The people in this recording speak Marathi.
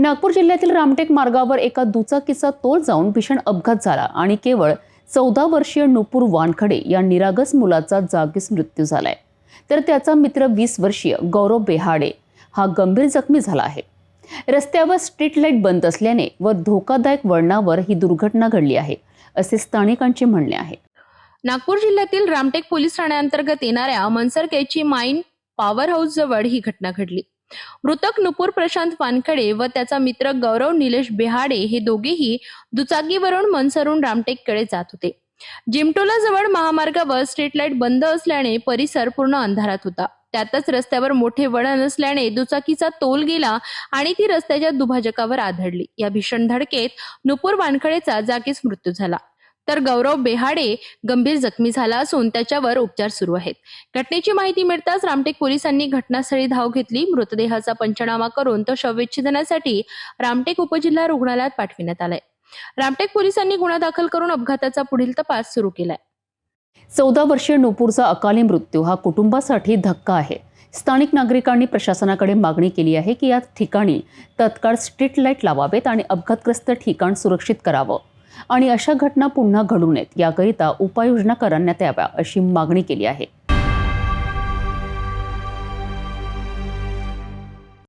नागपूर जिल्ह्यातील रामटेक मार्गावर एका दुचाकीचा तोल जाऊन भीषण अपघात झाला आणि केवळ चौदा वर्षीय नुपूर वानखडे या निरागस मुलाचा जागीच मृत्यू झालाय. तर त्याचा मित्र वीस वर्षीय गौरव बेहाडे हा गंभीर जखमी झाला आहे. रस्त्यावर स्ट्रीट लाइट बंद असल्याने व धोकादायक वळणावर ही दुर्घटना घडली आहे असे स्थानिकांचे म्हणणे आहे. नागपूर जिल्ह्यातील रामटेक पोलीस ठाण्याअंतर्गत येणाऱ्या मनसरकेची माइन पॉवर हाऊस जवळ ही घटना घडली. मृतक नुपूर प्रशांत वानखडे व त्याचा मित्र गौरव निलेश बेहाडे हे दोघेही दुचाकीवरून मनसरून रामटेककडे जात होते. जिमटोला जवळ महामार्गावर स्ट्रीट लाइट बंद असल्याने परिसर पूर्ण अंधारात होता. त्यातच रस्त्यावर मोठे वळण असल्याने दुचाकीचा तोल गेला आणि ती रस्त्याच्या दुभाजकावर आदळली. या भीषण धडकेत नुपूर वानखडेचा जागीच मृत्यू झाला. तर गौरव बेहाडे गंभीर जखमी झाला असून त्याच्यावर उपचार सुरू आहेत. घटनेची माहिती मिळताच रामटेक पोलिसांनी घटनास्थळी धाव घेतली. मृतदेहाचा पंचनामा करून तो शवविच्छेदनासाठी रामटेक उपजिल्हा रुग्णालयात पाठविण्यात आलाय. रामटेक पोलिसांनी गुन्हा दाखल करून अपघाताचा पुढील तपास सुरू केलाय. चौदा वर्षीय नुपूरचा अकाली मृत्यू हा कुटुंबासाठी धक्का आहे. स्थानिक नागरिकांनी प्रशासनाकडे मागणी केली आहे की या ठिकाणी तत्काळ स्ट्रीट लाइट लावावेत आणि अपघातग्रस्त ठिकाण सुरक्षित करावं. आणि अशा घटना पुन्हा घडू नयेत. याकरिता उपाययोजना करण्यात याव्या अशी मागणी केली आहे.